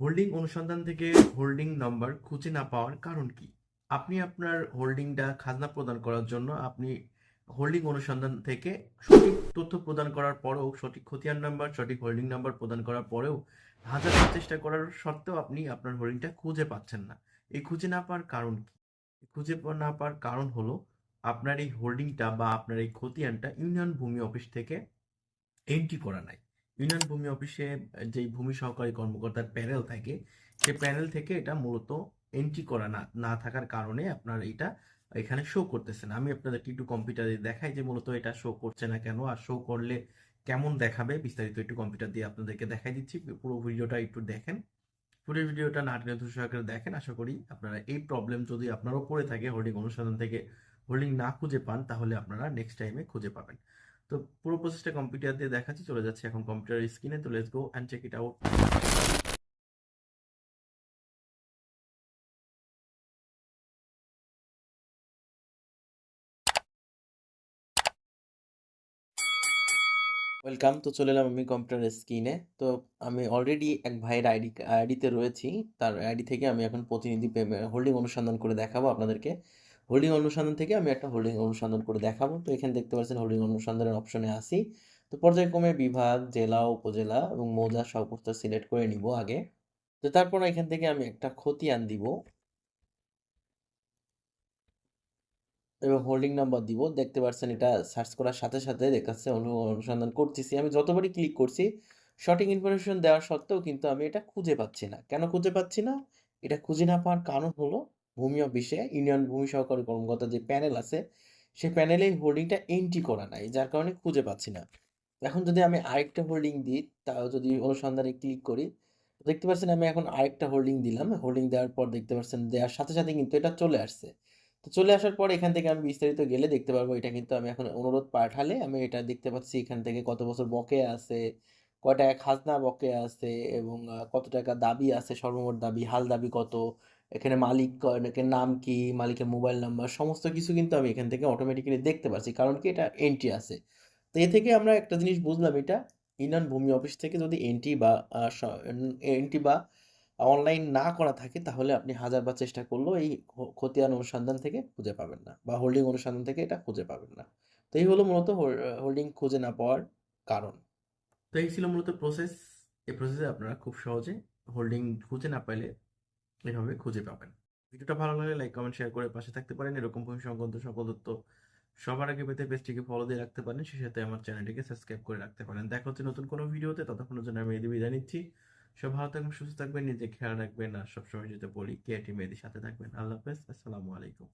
Holding অনুসন্ধান থেকে holding number খুঁজে না পাওয়ার কারণ কি? আপনি আপনার হোল্ডিংটা খাজনা প্রদান করার জন্য আপনি হোল্ডিং অনুসন্ধান থেকে সঠিক তথ্য প্রদান করার পরেও, সঠিক খতিয়ান নাম্বার, সঠিক হোল্ডিং নাম্বার প্রদান করার পরেও হাজার চেষ্টা করার সত্ত্বেও আপনি আপনার হোল্ডিংটা খুঁজে পাচ্ছেন না। এই খুঁজে না পাওয়ার কারণ কি? খুঁজে না পাওয়ার কারণ হলো আপনার এই হোল্ডিংটা বা আপনার এই খতিয়ানটা ইউনিয়ন ভূমি অফিস থেকে এন্ট্রি করা নাই। ইউনিয়ন ভূমি অফিসে যেই ভূমি সহকারী কর্মকর্তার প্যানেল থাকে সেই প্যানেল থেকে এটা মূলত এন্ট্রি করা না না থাকার কারণে আপনার এটা এখানে শো করতেছে না আমি আপনাদেরকে একটু কম্পিউটারে দেখাই যে মূলত এটা শো করছে না কেন, আর শো করলে কেমন দেখাবে বিস্তারিত একটু কম্পিউটার দিয়ে আপনাদেরকে দেখাই দিচ্ছি। পুরো ভিডিওটা একটু দেখেন। পুরো ভিডিওটা নাটনীয় সহকারে দেখেন। আশা করি আপনারা এই প্রবলেম যদি আপনারও পড়ে থাকে হোল্ডিং অনুসন্ধান থেকে হোল্ডিং না খুঁজে পান, তাহলে আপনারা নেক্সট টাইমে খুঁজে পাবেন। তো পুরো প্রসেসটা কম্পিউটার দিয়ে দেখাচ্ছি, চলে যাচ্ছে এখন কম্পিউটার স্ক্রিনে তো let's go and check it out welcome তো চলে এলাম আমি কম্পিউটার স্ক্রিনে তো আমি অলরেডি এক ভাইয়ের আইডি আইডিতে রয়েছি। তার আইডি থেকে আমি এখন প্রতিনিধি হোল্ডিং অনুসন্ধান করে দেখাবো আপনাদেরকে। হোল্ডিং অনুসন্ধান থেকে আমি একটা হোল্ডিং অনুসন্ধান করে দেখাবো। তো এখানে দেখতে পাচ্ছেন হোল্ডিং অনুসন্ধানের অপশনে আসি তো পর্যায়ক্রমে বিভাগ, জেলা, উপজেলা এবং মৌজা সর্বোচ্চ সিলেক্ট করে নিব আগে। তো তারপর এখান থেকে আমি একটা খতিয়ান দিব। এবং হোল্ডিং নাম্বার দিব। দেখতে পাচ্ছেন এটা সার্চ করার সাথে সাথে দেখাচ্ছে অনুসন্ধান করতেছি। আমি যতবারই ক্লিক করছি, সঠিক ইনফরমেশন দেওয়ার সত্ত্বেও কিন্তু আমি এটা খুঁজে পাচ্ছি না। কেন খুঁজে পাচ্ছি না? এটা খুঁজে না পাওয়ার কারণ হলো ভূমি অফিসে ইউনিয়ন ভূমি সহকারী কর্মকর্তা যে প্যানেল আছে, সেই প্যানেলে এই হোল্ডিংটা এন্ট্রি করা নাই, যার কারণে খুঁজে পাচ্ছি না। এখন যদি আমি আরেকটা হোল্ডিং দিই, তাও যদি অনুসন্ধানে ক্লিক করি, দেখতে পাচ্ছেন আমি এখন আরেকটা হোল্ডিং দিলাম। হোল্ডিং দেওয়ার পর দেখতে পাচ্ছেন, দেওয়ার সাথে সাথে কিন্তু এটা চলে আসছে। তো চলে আসার পর এখান থেকে আমি বিস্তারিত গেলে দেখতে পারব, এটা কিন্তু আমি এখন অনুরোধ পাঠালে আমি এটা দেখতে পাচ্ছি এখান থেকে কত বছর বকেয়া আছে কয় টাকা খাজনা বকেয়া আছে এবং কত টাকা দাবি আছে, সর্বমোট দাবি, হাল দাবি কত এখানে মালিক এর নাম কি, মালিকের মোবাইল নাম্বার সমস্ত কিছু কিন্তু আমি এখান থেকে অটোমেটিক্যালি দেখতে পাচ্ছি কারণ কি এটা এন্ট্রি আছে। তো এ থেকে আমরা একটা জিনিস বুঝলাম এটা ইউনিয়ন ভূমি অফিস থেকে যদি এন্ট্রি বা এন্ট্রি বা অনলাইন না করা থাকে, তাহলে আপনি হাজারবার চেষ্টা করলেও এই খতিয়ান অনুসন্ধান থেকে খুঁজে পাবেন না, বা হোল্ডিং অনুসন্ধান থেকে এটা খুঁজে পাবেন না। তো এই হলো মূলত হোল্ডিং খুঁজে না পাওয়ার কারণ। তো এই ছিল মূলত প্রসেস এই প্রসেসে আপনারা খুব সহজে হোল্ডিং খুঁজে না পাইলে এভাবে খুঁজে পাবেন। ভিডিওটা ভালো লাগলে লাইক কমেন্ট শেয়ার করে পাশে থাকতে পারেন। এরকম ভূমি সংক্রান্ত সকল তথ্য সবার আগে পেতে পেজটিকে ফলো দিয়ে রাখতে পারেন। সেই সাথে আমার চ্যানেলটিকে সাবস্ক্রাইব করে রাখতে পারেন। দেখা হচ্ছে নতুন কোনো ভিডিওতে। ততক্ষণের জন্য আমি এদিকে বিদায় নিচ্ছি। সব ভালো থাকবেন, সুস্থ থাকবেন নিজে খেয়াল রাখবেন। আর সবসময় যেতে বলি, কে টি মেয়েদের সাথে থাকবেন। আল্লাহ হাফেজ। আসসালামু আলাইকুম।